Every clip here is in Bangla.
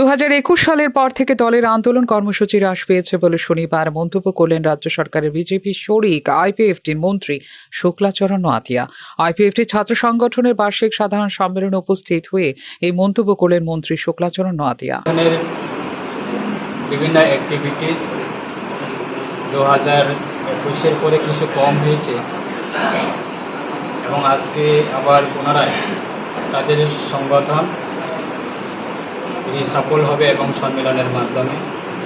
দু হাজার একুশ সালের পর থেকে দলের আন্দোলন কর্মসূচি হ্রাস পেয়েছে বলে শনিবার মন্তব্য করলেন রাজ্য সরকারের বিজেপি শরিক, আইপিএফটির মন্ত্রী শুক্লাচরণ নোয়াতিয়া আইপিএফটি ছাত্র সংগঠনের বার্ষিক সাধারণ সম্মেলনে উপস্থিত হয়ে এই মন্তব্য করলেন মন্ত্রী শুক্লাচরণ এখানের বিভিন্ন অ্যাক্টিভিটিস দু হাজার একুশের পরে কিছু কম হয়েছে এবং আজকে আবার পুনরায় তাদের সংগঠন সফল হবে এবং সম্মেলনের মাধ্যমে।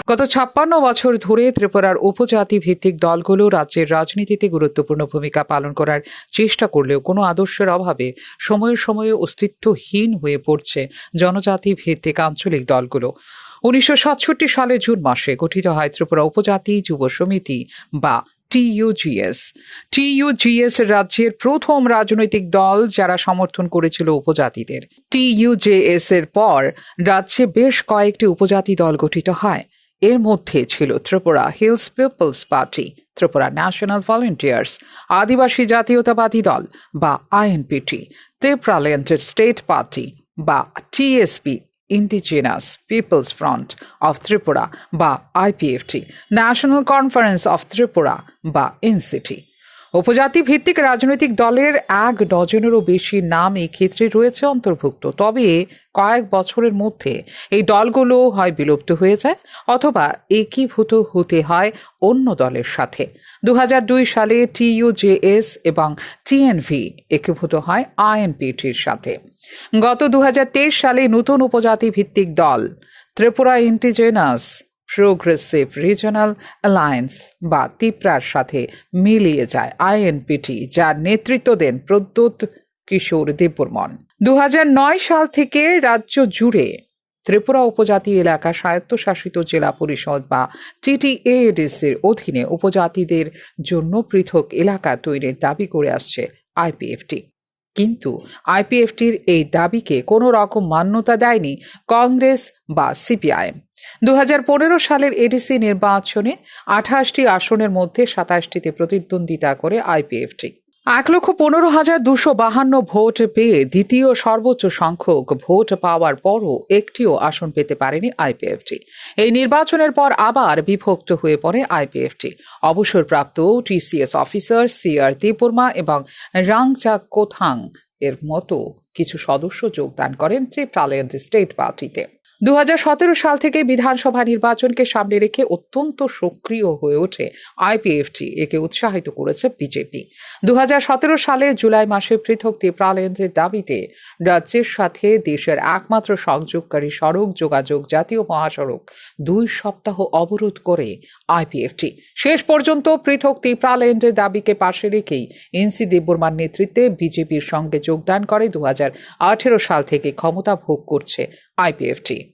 গত ছাপ্পান্ন বছর ধরে ত্রিপুরার উপজাতি ভিত্তিক দলগুলো রাজ্যের রাজনীতিতে গুরুত্বপূর্ণ ভূমিকা পালন করার চেষ্টা করলেও কোনো আদর্শের অভাবে সময়ে সময়ে অস্তিত্বহীন হয়ে পড়ছে জনজাতি ভিত্তিক আঞ্চলিক দলগুলো। উনিশশো সাতষট্টি সালে জুন মাসে গঠিত হয় ত্রিপুরা উপজাতি যুব সমিতি বা টিইউজিএস টিইউজিএস রাজ্যের প্রথম রাজনৈতিক দল যারা সমর্থন করেছিল উপজাতিদের। টিইউজেএস এর পর রাজ্যে বেশ কয়েকটি উপজাতি দল গঠিত হয়। এর মধ্যে ছিল Tripura hills peoples party, Tripura national volunteers, আদিবাসী জাতীয়তাবাদী দল বা আইএনপিটি ত্রিপুরাল্যান্ডের স্টেট পার্টি বা TSP indigenous peoples front of Tripura বা IPFT national conference of Tripura বা এনসিটি উপজাতি ভিত্তিক রাজনৈতিক দলের এক ডজনেরও বেশি নাম ক্ষেত্রে রয়েছে অন্তর্ভুক্ত। তবে কয়েক বছরের মধ্যে এই দলগুলো হয় বিলুপ্ত হয়ে যায় অথবা একীভূত হতে হয় অন্য দলের সাথে। দু হাজার দুই সালে টিইউজেএস এবং টিএনভি একীভূত হয় আইএনপিটির সাথে। গত দু হাজার তেইশ সালে নতুন উপজাতি ভিত্তিক দল Tripura indigenous progressive regional alliance বা তিপ্রার সাথে মিলিয়ে যায় আইএনপিটি যার নেতৃত্ব দেন প্রদ্যুৎ কিশোর দেববর্মন। দু সাল থেকে রাজ্য জুড়ে ত্রিপুরা উপজাতি এলাকা স্বায়ত্তশাসিত জেলা পরিষদ বা টিটিএডিসির অধীনে উপজাতিদের জন্য পৃথক এলাকা তৈরির দাবি করে আসছে আইপিএফটি কিন্তু আইপিএফটির এই দাবিকে কোনো রকম মান্যতা দেয়নি কংগ্রেস বা সিপিআইএম দু হাজার পনেরো সালের এডিসি নির্বাচনে আঠাশটি আসনের মধ্যে সাতাশটিতে প্রতিদ্বন্দ্বিতা করে আইপিএফটি। এক লক্ষ পনেরো হাজার দুশো বাহান্ন ভোট পেয়ে দ্বিতীয় সর্বোচ্চ সংখ্যক ভোট পাওয়ার পরও একটিও আসন পেতে পারেনি আইপিএফটি। এই নির্বাচনের পর আবার বিভক্ত হয়ে পড়ে আইপিএফটি। অবসরপ্রাপ্ত টিসিএস অফিসার সিআর দেববর্মা এবং রাংচা কোথাং এর মতো কিছু সদস্য যোগদান করেন ত্রিপ্রালেন্ড স্টেট পার্টিতে। দু হাজার সতেরো সাল থেকে বিধানসভা নির্বাচনকে সামনে রেখে অত্যন্ত সক্রিয় হয়ে ওঠে আইপিএফটি। একে উৎসাহিত করেছে বিজেপি। দু সালে জুলাই মাসে পৃথক ত্রিপ্রালেন্দ্রের দাবিতে রাজ্যের সাথে দেশের একমাত্র সংযোগকারী সড়ক যোগাযোগ জাতীয় মহাসড়ক দুই সপ্তাহ অবরোধ করে আইপিএফটি। শেষ পর্যন্ত পৃথক ত্রিপ্রালেন্ডের দাবিকে পাশে রেখেই এনসি দেববর্মার নেতৃত্বে বিজেপির সঙ্গে যোগদান করে দু হাজার আঠেরো সাল থেকে ক্ষমতা ভোগ করছে IPFT.